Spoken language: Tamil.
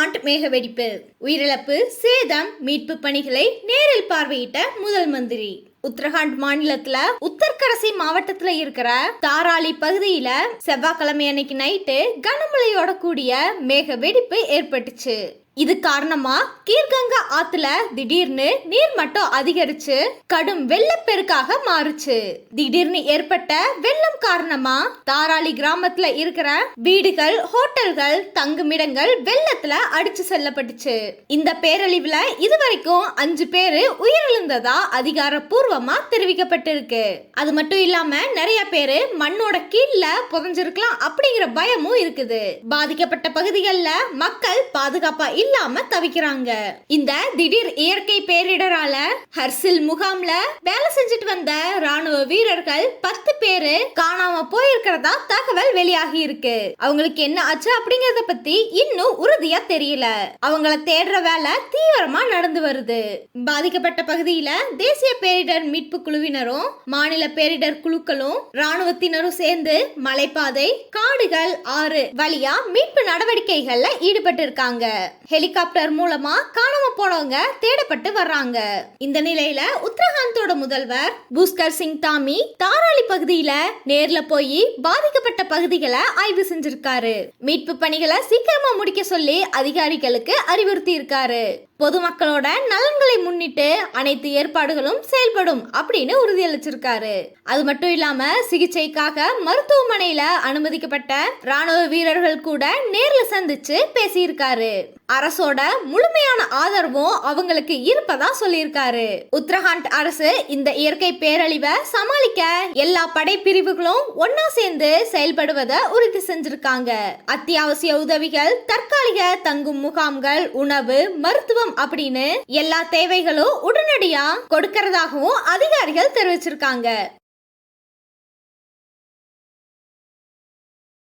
உத்தரகாண்ட் மேக வெடிப்பு உயிரிழப்பு சேதம் மீட்பு பணிகளை நேரில் பார்வையிட்ட முதல் மந்திரி. உத்தரகாண்ட் மாநிலத்துல உத்தர்கரசி மாவட்டத்துல இருக்கிற தாராளி பகுதியில செவ்வாய்க்கிழமை அன்னைக்கு நைட்டு கனமழையோட கூடிய மேக வெடிப்பு ஏற்பட்டுச்சு. இது காரணமா? கீர்கங்கா ஆத்துல திடீர்னு நீர் மட்டும் அதிகரிச்சு கடும் வெள்ளப்பெருக்காக மாறுச்சு. திடீர்னு ஏற்பட்ட வெள்ளம் காரணமா? தாராளி கிராமத்துல இருக்கிற வீடுகள் ஹோட்டல்கள் தங்குமிடங்கள் வெள்ளத்துல அடிச்சு செல்லப்பட்டுச்சு. இந்த பேரழிவுல இதுவரைக்கும் அஞ்சு பேரு உயிரிழந்ததா அதிகாரப்பூர்வமா தெரிவிக்கப்பட்டிருக்கு. அது மட்டும் இல்லாம நிறைய பேரு மண்ணோட கீழ்ல புதஞ்சிருக்கலாம் அப்படிங்கிற பயமும் இருக்குது. பாதிக்கப்பட்ட பகுதிகளில் மக்கள் பாதுகாப்பா இல்லாம தவிக்கிறாங்க. இந்த திடீர் இயற்கை பேரிடரால ஹர்சில் முகாம்ல வேலை செஞ்சுட்டு வந்த ராணுவ வீரர்கள் பத்து பேரு காணாம போயிருக்கிறதா தகவல் வெளியாகி இருக்கு. அவங்களுக்கு என்ன ஆச்சு அப்படிங்கறத பத்தி இன்னும் உறுதியா தெரியல. அவங்கள தேடுற வேலை தீவிரமா நடந்து வருது. பாதிக்கப்பட்ட பகுதியில தேசிய பேரிடர் மீட்பு குழுவினரும் மாநில பேரிடர் குழுக்களும் ராணுவத்தினரும் சேர்ந்து மலைப்பாதை காடுகள் ஆறு வழியா மீட்பு நடவடிக்கைகள்ல ஈடுபட்டு இருக்காங்க ஹெலிகாப்டர் மூலமா காணாம போனவங்க தேடப்பட்டு வர்றாங்க. இந்த நிலையில உத்தரகாண்டோட முதல்வர் புஷ்கர் சிங் தாமி தாராளி பகுதியில நேர்ல போய் பாதிக்கப்பட்ட பகுதிகளை ஆய்வு செஞ்சிருக்காரு. மீட்பு பணிகளை சீக்கிரமா முடிக்க சொல்லி அதிகாரிகளுக்கு அறிவுறுத்தி இருக்காரு பொதுமக்களோட நலன்களை முன்னிட்டு அனைத்து ஏற்பாடுகளும் செயல்படும் அப்படின்னு உறுதியளிச்சிருக்காரு. அது மட்டும் இல்லாம சிகிச்சைக்காக மருத்துவமனையில அனுமதிக்கப்பட்ட ராணுவ வீரர்கள் கூட நேர்ல சந்திச்சு பேசியிருக்காரு. அரசோட முழுமையான ஆதரவும் அவங்களுக்கு இருப்பதா சொல்லியிருக்காரு. உத்தரகாண்ட் அரசு இந்த இயற்கை பேரழிவை சமாளிக்க எல்லா படைப்பிரிவுகளும் ஒன்னா சேர்ந்து செயல்படுவதை உறுதி செஞ்சிருக்காங்க. அத்தியாவசிய உதவிகள் தற்காலிக தங்கும் முகாம்கள் உணவு மருத்துவம் அப்படின்னு எல்லா தேவைகளும் உடனடியா கொடுக்கறதாகவும் அதிகாரிகள் தெரிவிச்சிருக்காங்க.